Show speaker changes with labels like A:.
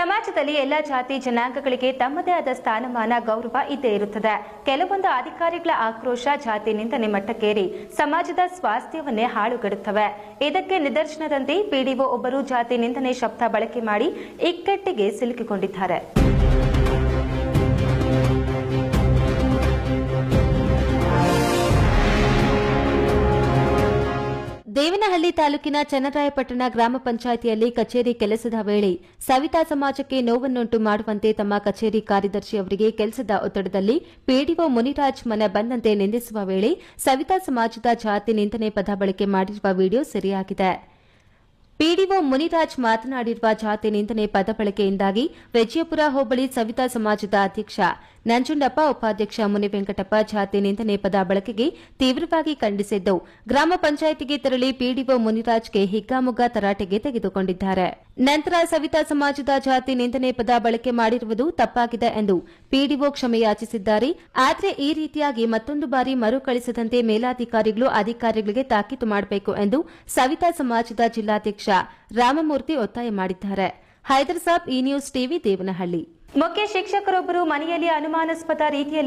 A: ಸಮಾಜದಲ್ಲಿ ಎಲ್ಲ ಜಾತಿ ಜನಾಂಗಗಳಿಗೆ ತಮ್ಮದೇ ಆದ ಸ್ಥಾನಮಾನ, ಗೌರವ ಇದ್ದೇ ಇರುತ್ತದೆ. ಕೆಲವೊಂದು ಅಧಿಕಾರಿಗಳ ಆಕ್ರೋಶ ಜಾತಿ ನಿಂದನೆ ಮಟ್ಟಕ್ಕೇರಿ ಸಮಾಜದ ಸ್ವಾಸ್ಥ್ಯವನ್ನೇ ಹಾಳುಗೆಡುತ್ತವೆ. ಇದಕ್ಕೆ ನಿದರ್ಶನದಂತೆ ಪಿಡಿಒ ಒಬ್ಬರು ಜಾತಿ ನಿಂದನೆ ಶಬ್ದ ಬಳಕೆ ಮಾಡಿ ಇಕ್ಕಟ್ಟಿಗೆ ಸಿಲುಕಿಕೊಂಡಿದ್ದಾರೆ. ದೇವನಹಳ್ಳಿ ತಾಲೂಕಿನ ಚನ್ನರಾಯಪಟ್ಟಣ ಗ್ರಾಮ ಪಂಚಾಯಿತಿಯಲ್ಲಿ ಕಚೇರಿ ಕೆಲಸದ ವೇಳೆ ಸವಿತಾ ಸಮಾಜಕ್ಕೆ ನೋವನ್ನುಂಟು ಮಾಡುವಂತೆ ತಮ್ಮ ಕಚೇರಿ ಕಾರ್ಯದರ್ಶಿ ಅವರಿಗೆ ಕೆಲಸದ ಒತ್ತಡದಲ್ಲಿ ಪಿಡಿಒ ಮುನಿರಾಜ್ ಮನ ಬಂದಂತೆ ನಿಂದಿಸುವ ವೇಳೆ ಸವಿತಾ ಸಮಾಜದ ಜಾತಿ ನಿಂದನೆ ಪದ ಬಳಕೆ ಮಾಡಿರುವ ವಿಡಿಯೋ ಸೆರೆಯಾಗಿದೆ. ಪಿಡಿಒ ಮುನಿರಾಜ್ ಮಾತನಾಡಿರುವ ಜಾತಿ ನಿಂದನೆ ಪದ ಬಳಕೆಯಿಂದಾಗಿ ವೆಜಯಪುರ ಹೋಬಳಿ ಸವಿತಾ ಸಮಾಜದ ಅಧ್ಯಕ್ಷ ನಂಜುಂಡಪ್ಪ ಉಪಾಧ್ಯಕ್ಷ ಮುನಿವೆಂಕಟಪ್ಪ ಜಾತಿ ನಿಂದನೆ ಪದ ಬಳಕೆಗೆ ತೀವ್ರವಾಗಿ ಖಂಡಿಸಿದ್ದು. ಗ್ರಾಮ ಪಂಚಾಯಿತಿಗೆ ತೆರಳಿ ಪಿಡಿಒ ಮುನಿರಾಜ್ಗೆ ಹಿಗ್ಗಾಮುಗ್ಗಾ ತರಾಟೆಗೆ ತೆಗೆದುಕೊಂಡಿದ್ದಾರೆ. ನಂತರ ಸವಿತಾ ಸಮಾಜದ ಜಾತಿ ನಿಂದನೆ ಪದ ಬಳಕೆ ಮಾಡಿರುವುದು ತಪ್ಪಾಗಿದೆ ಎಂದು ಪಿಡಿಒ ಕ್ಷಮೆಯಾಚಿಸಿದ್ದಾರೆ ಆದರೆ ಈ ರೀತಿಯಾಗಿ ಮತ್ತೊಂದು ಬಾರಿ ಮರುಕಳಿಸದಂತೆ ಮೇಲಾಧಿಕಾರಿಗಳು ಅಧಿಕಾರಿಗಳಿಗೆ ತಾಕೀತು ಮಾಡಬೇಕು ಎಂದು ಸವಿತಾ ಸಮಾಜದ ಜಿಲ್ಲಾಧ್ಯಕ್ಷ ರಾಮಮೂರ್ತಿ ಒತ್ತಾಯ ಮಾಡಿದ್ದಾರೆ. ಹೈದರ್ ಸಾಬ್ ಈ ನ್ಯೂಸ್ ಟಿವಿ, ದೇವನಹಳ್ಳಿ. ಮುಖ್ಯ ಶಿಕ್ಷಕರೊಬ್ಬರು ಮನೆಯಲ್ಲಿ ಅನುಮಾನಾಸ್ಪದ ರೀತಿಯಲ್ಲಿ